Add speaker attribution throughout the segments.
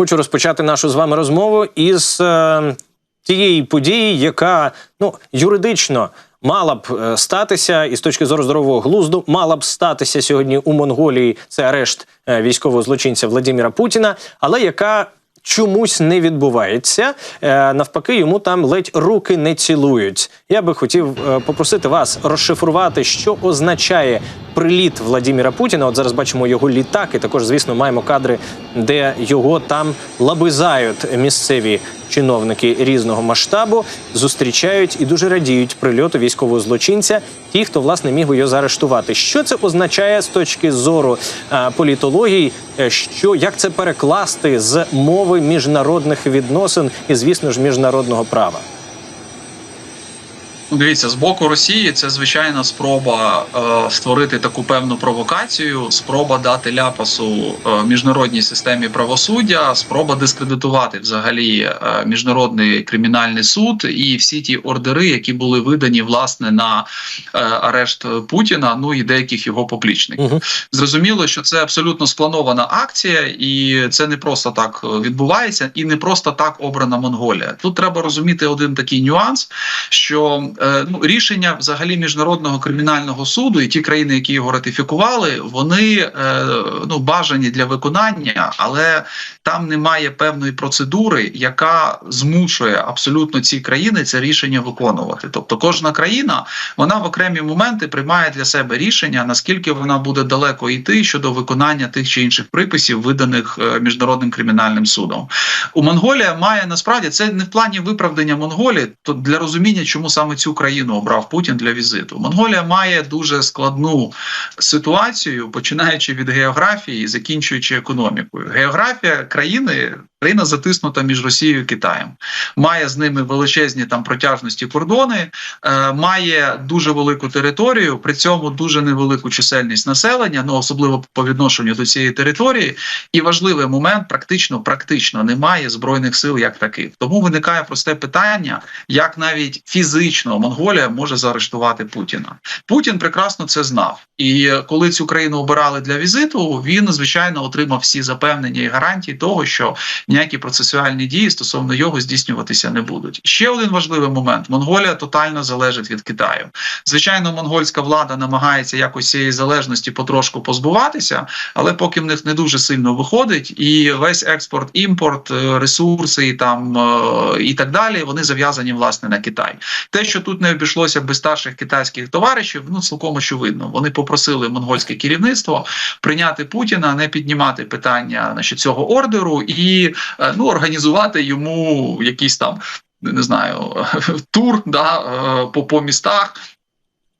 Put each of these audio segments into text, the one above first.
Speaker 1: Хочу розпочати нашу з вами розмову із е, тієї події, яка ну юридично мала б е, статися, і з точки зору здорового глузду мала б статися сьогодні у Монголії. Це арешт е, військового злочинця Владимира Путіна, але яка чомусь не відбувається. Е, навпаки, йому там ледь руки не цілують. Я би хотів е, попросити вас розшифрувати, що означає приліт Владіміра Путіна. От зараз бачимо його літак, і також, звісно, маємо кадри, де його там лабизають місцеві чиновники різного масштабу, зустрічають і дуже радіють прильоту військового злочинця. Ті, хто власне міг би його заарештувати. Що це означає з точки зору е, політології? Е, Що як це перекласти з мови міжнародних відносин і, звісно ж, міжнародного права?
Speaker 2: Дивіться, з боку Росії це звичайна спроба е, створити таку певну провокацію, спроба дати ляпасу е, міжнародній системі правосуддя, спроба дискредитувати взагалі е, міжнародний кримінальний суд і всі ті ордери, які були видані власне на е, арешт Путіна, ну і деяких його поплічників.
Speaker 1: Угу.
Speaker 2: Зрозуміло, що це абсолютно спланована акція, і це не просто так відбувається, і не просто так обрана Монголія. Тут треба розуміти один такий нюанс, що ну рішення взагалі міжнародного кримінального суду і ті країни, які його ратифікували, вони е, ну бажані для виконання, але там немає певної процедури, яка змушує абсолютно ці країни це рішення виконувати. Тобто, кожна країна вона в окремі моменти приймає для себе рішення, наскільки вона буде далеко йти щодо виконання тих чи інших приписів, виданих е, міжнародним кримінальним судом. У Монголія має насправді це не в плані виправдання Монголії, то для розуміння, чому саме цю країну обрав Путін для візиту. Монголія має дуже складну ситуацію, починаючи від географії і закінчуючи економікою. Географія країни. Країна затиснута між Росією і Китаєм, має з ними величезні там протяжності кордони, е, має дуже велику територію, при цьому дуже невелику чисельність населення, ну особливо по відношенню до цієї території. І важливий момент практично практично немає збройних сил як таких. Тому виникає просте питання, як навіть фізично Монголія може заарештувати Путіна. Путін прекрасно це знав, і коли цю країну обирали для візиту, він звичайно отримав всі запевнення і гарантії того, що ніякі процесуальні дії стосовно його здійснюватися не будуть. Ще один важливий момент: Монголія тотально залежить від Китаю. Звичайно, монгольська влада намагається якось цієї залежності потрошку позбуватися, але поки в них не дуже сильно виходить, і весь експорт, імпорт, е, ресурси і там е, і так далі, вони зав'язані власне на Китай. Те, що тут не обійшлося без старших китайських товаришів, ну цілком очевидно. Вони попросили монгольське керівництво прийняти Путіна, не піднімати питання значить, цього ордеру і ну організувати йому якийсь там. Не знаю, тур да, е, по, по містах,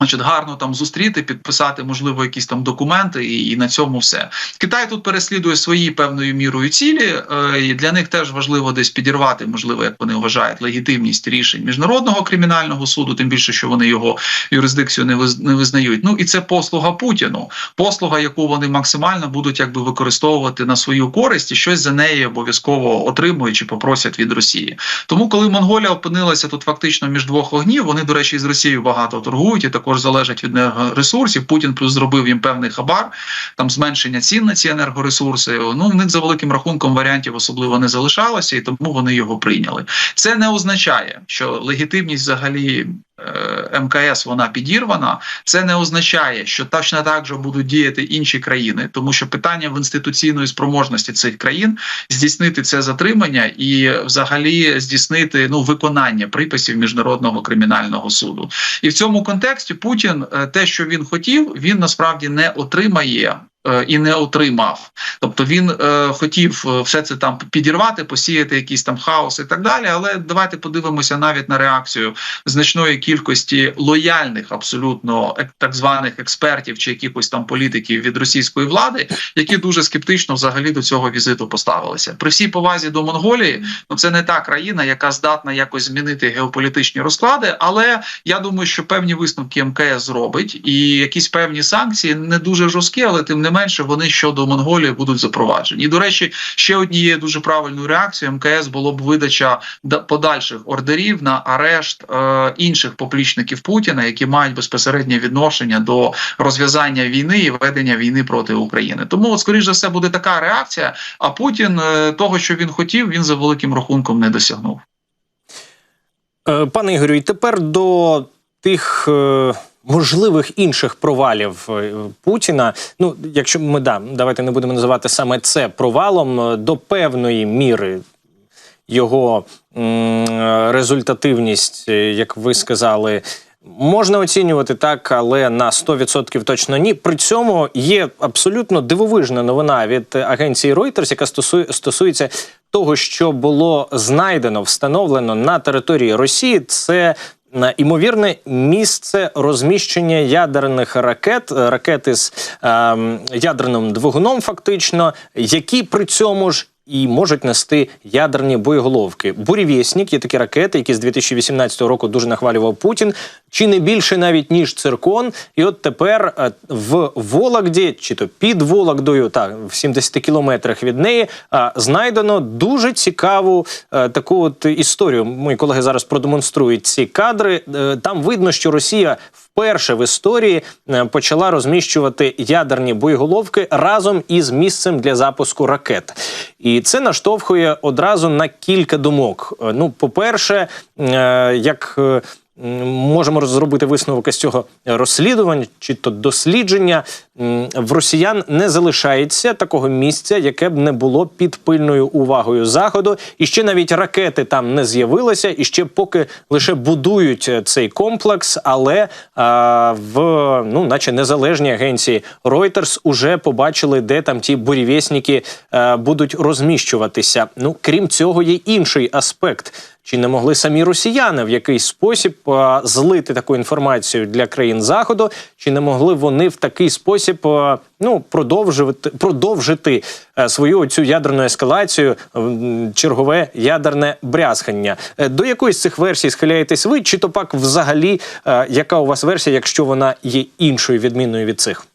Speaker 2: Значить, гарно там зустріти, підписати, можливо, якісь там документи, і, і на цьому все. Китай тут переслідує свої певною мірою цілі, е, і для них теж важливо десь підірвати, можливо, як вони вважають, легітимність рішень міжнародного кримінального суду, тим більше, що вони його юрисдикцію не виз, не визнають. Ну і це послуга Путіну, послуга, яку вони максимально будуть якби використовувати на свою користь, і щось за неї обов'язково отримують чи попросять від Росії. Тому, коли Монголія опинилася тут фактично між двох вогнів, вони, до речі, з Росією багато торгують і також залежать від енергоресурсів. Путін плюс зробив їм певний хабар, там зменшення цін на ці енергоресурси. Ну в них за великим рахунком варіантів особливо не залишалося, і тому вони його прийняли. Це не означає, що легітимність взагалі. Е, МКС вона підірвана, це не означає, що точно так же будуть діяти інші країни, тому що питання в інституційної спроможності цих країн здійснити це затримання і, взагалі, здійснити ну виконання приписів міжнародного кримінального суду. І в цьому контексті Путін е, те, що він хотів, він насправді не отримає. Е, І не отримав, тобто він е, хотів е, все це там підірвати, посіяти якийсь там хаос і так далі. Але давайте подивимося навіть на реакцію значної кількості лояльних, абсолютно так званих експертів чи якихось там політиків від російської влади, які дуже скептично взагалі до цього візиту поставилися. При всій повазі до Монголії, ну це не та країна, яка здатна якось змінити геополітичні розклади. Але я думаю, що певні висновки МКС зробить, і якісь певні санкції не дуже жорсткі, але тим не не менше вони щодо Монголії будуть запроваджені. І до речі, ще однією дуже правильною реакцією МКС було б видача подальших ордерів на арешт е, інших поплічників Путіна, які мають безпосереднє відношення до розв'язання війни і ведення війни проти України. Тому, скоріш за все, буде така реакція. А Путін е, того, що він хотів, він за великим рахунком не досягнув.
Speaker 1: Е, Пане Ігорю, і тепер до тих е, можливих інших провалів е, Путіна. Ну, якщо ми да, давайте не будемо називати саме це провалом, е, до певної міри його результативність, е, як ви сказали. Можна оцінювати так, але на 100% точно ні. При цьому є абсолютно дивовижна новина від агенції Reuters, яка стосує, стосується того, що було знайдено, встановлено на території Росії. Це імовірне місце розміщення ядерних ракет, е, ракети з ем, ядерним двигуном, фактично, які при цьому ж. І можуть нести ядерні боєголовки. Бурєвєснік є такі ракети, які з 2018 року дуже нахвалював Путін, чи не більше навіть ніж циркон. І от тепер е, в Вологді, чи то під Вологдою, так в 70 кілометрах від неї, е, знайдено дуже цікаву е, таку от історію. Мої колеги зараз продемонструють ці кадри. Там видно, що Росія вперше в історії почала розміщувати ядерні боєголовки разом із місцем для запуску ракет. І це наштовхує одразу на кілька думок. Ну, по-перше, як можемо зробити висновок із цього розслідування чи то дослідження, в росіян не залишається такого місця, яке б не було під пильною увагою заходу. І ще навіть ракети там не з'явилися, і ще поки лише будують е, цей комплекс, але а, в ну, наче незалежні агенції Reuters уже побачили, де там ті бурєвєсники е, будуть розміщуватися. Ну крім цього, є інший аспект. Чи не могли самі росіяни в якийсь спосіб а, злити таку інформацію для країн заходу? Чи не могли вони в такий спосіб а, ну продовжувати продовжити е, свою цю ядерну ескалацію, м, чергове ядерне брязхання? Е, До якоїсь з цих версій схиляєтесь ви? Чи то пак взагалі е, яка у вас версія, якщо вона є іншою відмінною від цих?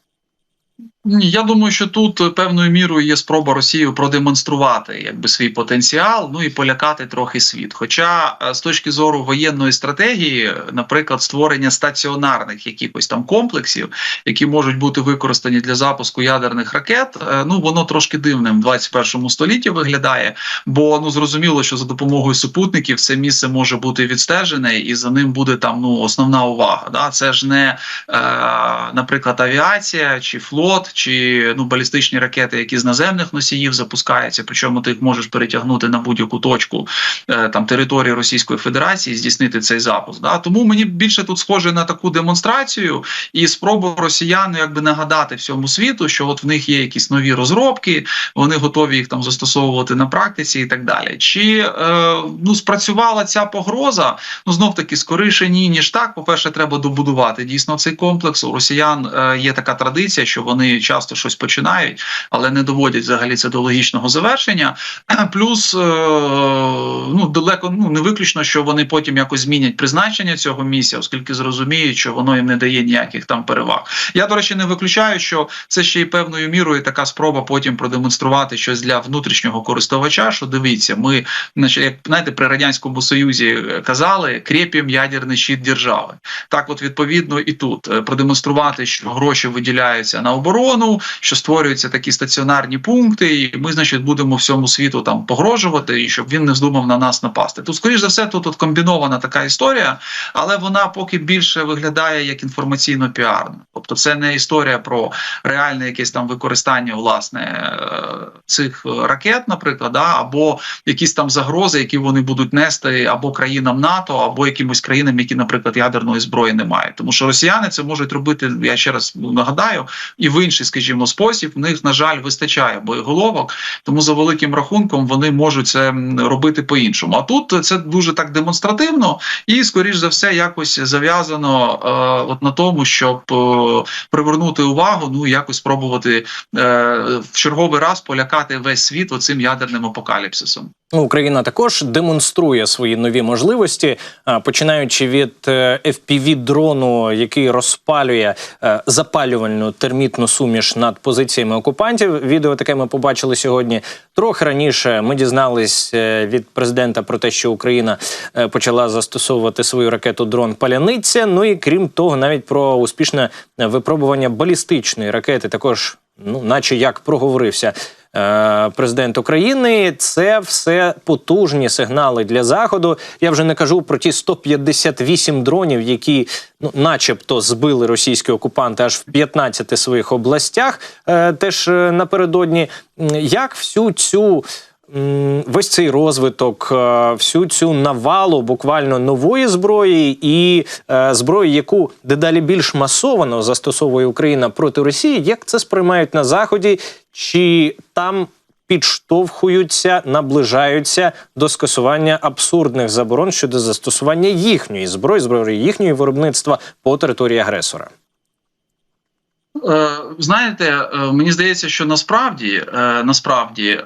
Speaker 2: Я думаю, що тут е, певною мірою є спроба Росії продемонструвати якби свій потенціал, ну і полякати трохи світ. Хоча е, з точки зору воєнної стратегії, наприклад, створення стаціонарних якихось там комплексів, які можуть бути використані для запуску ядерних ракет, е, ну воно трошки дивним в 21 столітті виглядає. Бо ну зрозуміло, що за допомогою супутників це місце може бути відстежене, і за ним буде там ну основна увага. Да? Це ж не, е, наприклад, авіація чи флот, чи ну балістичні ракети, які з наземних носіїв запускаються. Причому ти їх можеш перетягнути на будь-яку точку е, там території Російської Федерації, здійснити цей запуск. Да? Тому мені більше тут схоже на таку демонстрацію і спробу росіян якби нагадати всьому світу, що от в них є якісь нові розробки, вони готові їх там застосовувати на практиці і так далі. Чи е, ну спрацювала ця погроза? Ну знов таки скоріше ні, ніж так. По перше, треба добудувати дійсно цей комплекс. У росіян е, є така традиція, що вони часто щось починають, але не доводять взагалі це до логічного завершення. Плюс е, ну далеко ну не виключно, що вони потім якось змінять призначення цього місця, оскільки зрозуміють, що воно їм не дає ніяких там переваг. Я до речі не виключаю, що це ще й певною мірою така спроба потім продемонструвати щось для внутрішнього користувача. Що дивіться, ми значить, як знаєте, при радянському союзі е, казали, крепім ядерний щит держави. Так, от відповідно, і тут Е, продемонструвати, що гроші виділяються на оборону, що створюються такі стаціонарні пункти, і ми, значить, будемо всьому світу там погрожувати, і щоб він не здумав на нас напасти. Тут, скоріш за все, тут от комбінована така історія, але вона поки більше виглядає як інформаційно піарна. Тобто, це не історія про реальне якесь там використання власне е, цих ракет, наприклад, да, або якісь там загрози, які вони будуть нести або країнам НАТО, або якимось країнам, які, наприклад, ядерної зброї не мають. Тому що росіяни це можуть робити. Я ще раз нагадаю, і в інший, скажімо, спосіб. В них на жаль вистачає боєголовок, тому за великим рахунком вони можуть це робити по-іншому. А тут це дуже так демонстративно і, скоріш за все, якось зав'язано е, от на тому, щоб е, привернути увагу, ну якось спробувати е, в черговий раз полякати весь світ оцим ядерним апокаліпсисом.
Speaker 1: Ну, Україна також демонструє свої нові можливості, починаючи від е, FPV-дрону, який розпалює е, запалювальну термітну суміш суміш над позиціями окупантів. Відео таке ми побачили сьогодні. Трохи раніше ми дізнались е, від президента про те, що Україна е, почала застосовувати свою ракету дрон Паляниця. Ну і крім того, навіть про успішне випробування балістичної ракети, також, ну, наче як проговорився. Е, Президент України це все потужні сигнали для заходу. Я вже не кажу про ті 158 дронів, які ну, начебто збили російські окупанти аж в 15 своїх областях. Е, теж е, напередодні. Як всю цю весь цей розвиток, всю цю навалу буквально нової зброї і зброї, яку дедалі більш масовано застосовує Україна проти Росії, як це сприймають на заході? Чи там підштовхуються, наближаються до скасування абсурдних заборон щодо застосування їхньої зброї, зброї їхньої виробництва по території агресора?
Speaker 2: Е, Знаєте, е, мені здається, що насправді е, насправді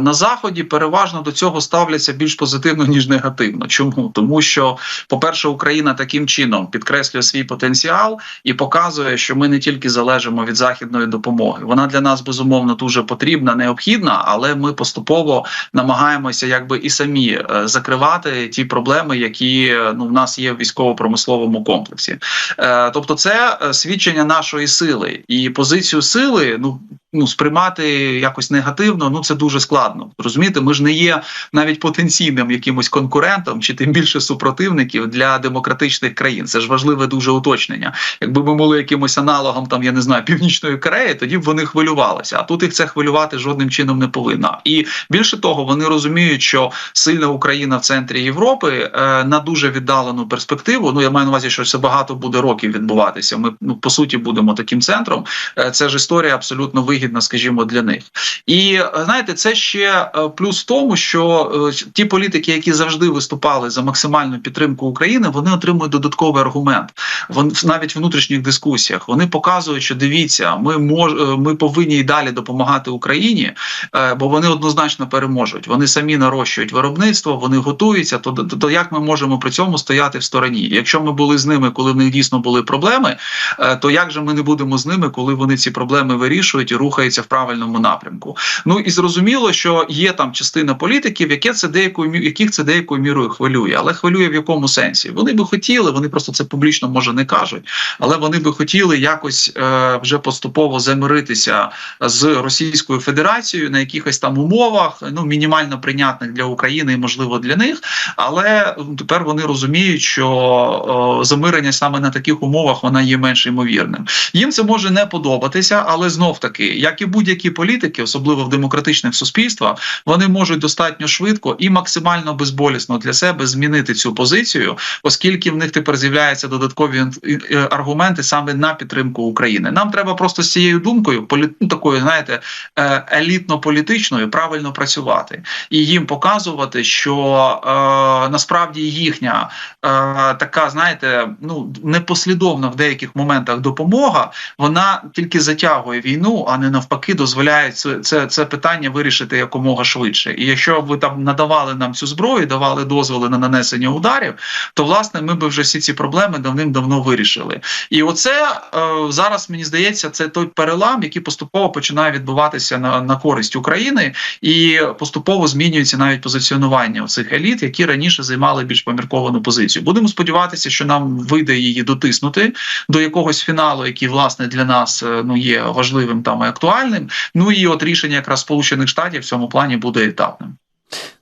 Speaker 2: на заході переважно до цього ставляться більш позитивно ніж негативно. Чому тому, що, по-перше, Україна таким чином підкреслює свій потенціал і показує, що ми не тільки залежимо від західної допомоги. Вона для нас безумовно дуже потрібна, необхідна, але ми поступово намагаємося, якби і самі закривати ті проблеми, які ну в нас є в військово-промисловому комплексі. Тобто, це свідчення нашої сили і позицію сили. Ну ну сприймати якось негативно. Ну це дуже складно. Розумієте, ми ж не є навіть потенційним якимось конкурентом, чи тим більше супротивників для демократичних країн. Це ж важливе дуже уточнення. Якби ми були якимось аналогом, там я не знаю, північної Кореї, тоді б вони хвилювалися. А тут їх це хвилювати жодним чином не повинно. І більше того, вони розуміють, що сильна Україна в центрі Європи е, на дуже віддалену перспективу. Ну я маю на увазі, що це багато буде років відбуватися. Ми ну по суті будемо таким центром. Е, це ж історія абсолютно вигідна, скажімо, для них. І е, знаєте, це ще е, плюс в тому, що е, ті політики, які завжди виступали за максимальну підтримку України, вони отримують додатковий аргумент. Вон навіть в внутрішніх дискусіях вони показують, що дивіться, ми мож, ми повинні і далі допомагати Україні, бо вони однозначно переможуть. Вони самі нарощують виробництво, вони готуються. То, то, то як ми можемо при цьому стояти в стороні? Якщо ми були з ними, коли в них дійсно були проблеми, то як же ми не будемо з ними, коли вони ці проблеми вирішують і рухаються в правильному напрямку? Ну і зрозуміло, що є там частина політиків, яке це деякою яких це деякою мірою хвилює, але хвилює в якому сенсі? Вони би хотіли, вони просто це публічно може не кажуть, але вони би хотіли якось е, вже поступово замиритися з Російською Федерацією на якихось там умовах, ну мінімально прийнятних для України і можливо для них. Але тепер вони розуміють, що е, замирення саме на таких умовах вона є менш ймовірним. Їм це може не подобатися, але знов таки, як і будь-які політики, особливо в демократичних суспільствах, вони можуть достатньо швидко і максимально безболісно для себе змінити цю позицію, оскільки в них тепер з'являються додаткові е, аргументи саме на підтримку України. Нам треба просто з цією думкою, ну, такою, знаєте, е, елітно-політичною, правильно працювати і їм показувати, що е, насправді їхня е, така, знаєте, ну непослідовна в деяких моментах допомога, вона тільки затягує війну, а не навпаки, дозволяє це, це, питання вирішити якомога швидше. І якщо ви там надавали нам цю зброю, давали дозволи на нанесення ударів, то власне ми б вже всі ці проблеми давним-давно вирішили. І оце е, зараз мені здається, це той перелам, який поступово починає відбуватися на, на користь України, і поступово змінюється навіть позиціонування цих еліт, які раніше займали більш помірковану позицію. Будемо сподіватися, що нам вийде її дотиснути до якогось фіналу, який власне для нас е, ну є важливим там актуальним. Ну і от рішення якраз Сполучених Штатів в цьому плані буде етапним.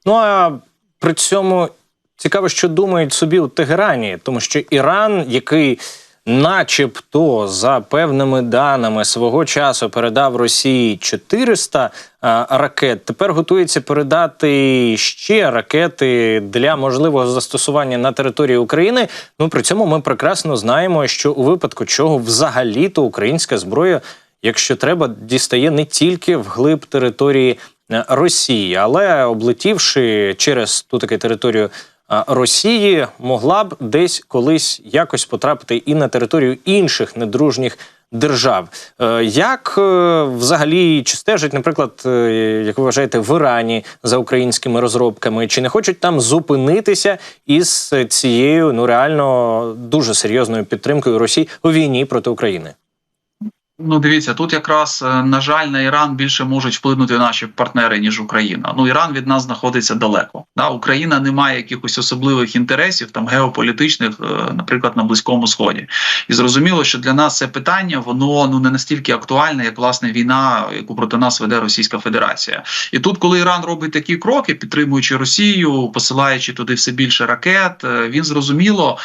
Speaker 1: Ну а при цьому цікаво, що думають собі у Тегерані, тому що Іран, який, начебто, за певними даними свого часу передав Росії 400 а, ракет, тепер готується передати ще ракети для можливого застосування на території України. Ну при цьому ми прекрасно знаємо, що у випадку чого взагалі-то українська зброя, якщо треба, дістає не тільки вглиб території е, Росії, але облетівши через ту таки територію е, Росії, могла б десь колись якось потрапити і на територію інших недружніх держав. Е, Як взагалі чи стежать, наприклад, як ви вважаєте, в Ірані за українськими розробками, чи не хочуть там зупинитися із цією ну реально дуже серйозною підтримкою Росії у війні проти України?
Speaker 2: Ну, дивіться, тут якраз е, на жаль на Іран більше можуть вплинути наші партнери ніж Україна. Ну Іран від нас знаходиться далеко. Да, Україна не має якихось особливих інтересів там геополітичних, е, наприклад, на близькому сході. І зрозуміло, що для нас це питання воно ну не настільки актуальне, як власне війна, яку проти нас веде Російська Федерація. І тут, коли Іран робить такі кроки, підтримуючи Росію, посилаючи туди все більше ракет, е, він зрозуміло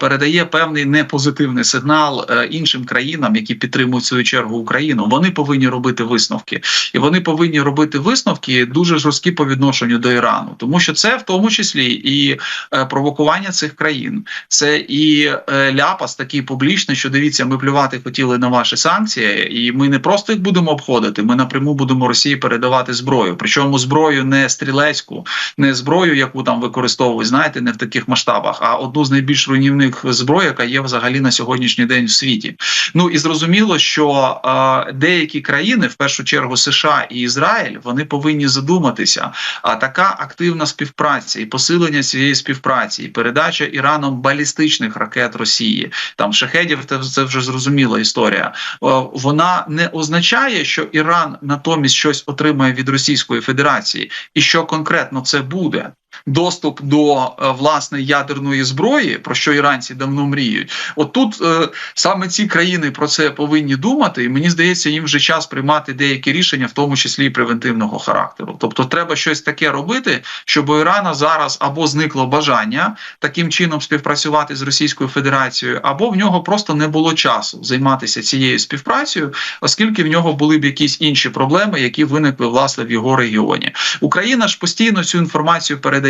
Speaker 2: передає певний непозитивний сигнал іншим країнам, які підтримують в свою чергу Україну. Вони повинні робити висновки, і вони повинні робити висновки дуже жорсткі по відношенню до Ірану, тому що це в тому числі і е, провокування цих країн, це і е, ляпас такий публічний, що дивіться, ми плювати хотіли на ваші санкції, і ми не просто їх будемо обходити. Ми напряму будемо Росії передавати зброю. Причому зброю не стрілецьку, не зброю, яку там використовують, знаєте, не в таких масштабах, а одну з найбільш руйнівних зброй, яка є взагалі на сьогоднішній день в світі. Ну і зрозуміло, що е, деякі країни, в першу чергу США і Ізраїль, вони повинні задуматися. А така активна співпраця і посилення цієї співпраці, і передача Іраном балістичних ракет Росії, там шахедів, це вже зрозуміла історія. Е, вона не означає, що Іран натомість щось отримає від Російської Федерації, і що конкретно це буде. Доступ до е, власне ядерної зброї, про що іранці давно мріють. От тут е, саме ці країни про це повинні думати, і мені здається, їм вже час приймати деякі рішення, в тому числі превентивного характеру. Тобто, треба щось таке робити, щоб у Ірана зараз або зникло бажання таким чином співпрацювати з Російською Федерацією, або в нього просто не було часу займатися цією співпрацею, оскільки в нього були б якісь інші проблеми, які виникли власне в його регіоні. Україна ж постійно цю інформацію передає.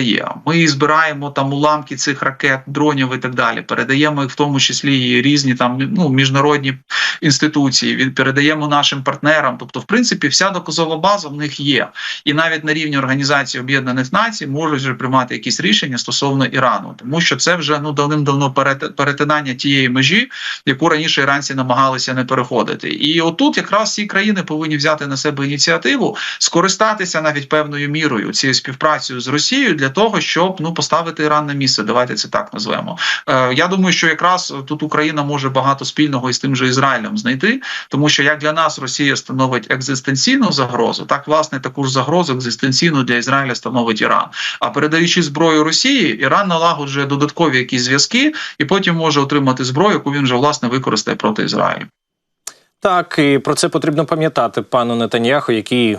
Speaker 2: Ми збираємо там уламки цих ракет, дронів і так далі. Передаємо їх в тому числі і різні там ну міжнародні інституції. від- передаємо нашим партнерам. Тобто, в принципі, вся доказова база в них є, і навіть на рівні Організації Об'єднаних Націй можуть вже приймати якісь рішення стосовно Ірану, тому що це вже ну давним-давно перетинання тієї межі, яку раніше іранці намагалися не переходити. І отут якраз ці країни повинні взяти на себе ініціативу, скористатися навіть певною мірою цією співпрацею з Росією для того, щоб ну поставити Іран на місце. Давайте це так назвемо. Е, я думаю, що якраз тут Україна може багато спільного із тим же Ізраїлем знайти, тому що як для нас Росія становить екзистенційну загрозу, так власне таку ж загрозу екзистенційну для Ізраїля становить Іран. А передаючи зброю Росії, Іран налагоджує додаткові якісь зв'язки, і потім може отримати зброю, яку він вже власне використає проти Ізраїлю.
Speaker 1: Так, і про це потрібно пам'ятати пану Нетаньяху, який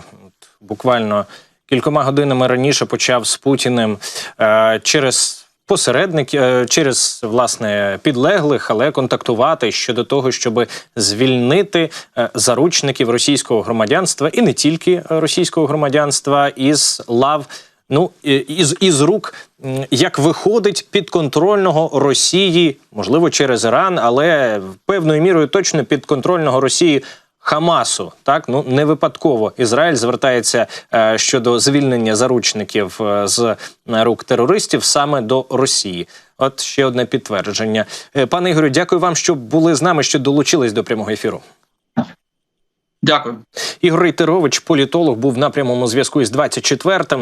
Speaker 1: буквально кількома годинами раніше почав з Путіним е, через посередник, е, через власне підлеглих, але контактувати щодо того, щоб звільнити е, заручників російського громадянства і не тільки російського громадянства із лав. Ну із, із рук, як виходить підконтрольного Росії, можливо, через Іран, але певною мірою точно підконтрольного Росії Хамасу. Так ну не випадково Ізраїль звертається е, щодо звільнення заручників е, з рук терористів саме до Росії. От ще одне підтвердження. Е, Пане Ігорю, дякую вам, що були з нами, що долучились до прямого ефіру.
Speaker 2: Дякую.
Speaker 1: Ігор Рейтерович, політолог, був на прямому зв'язку із 24-м.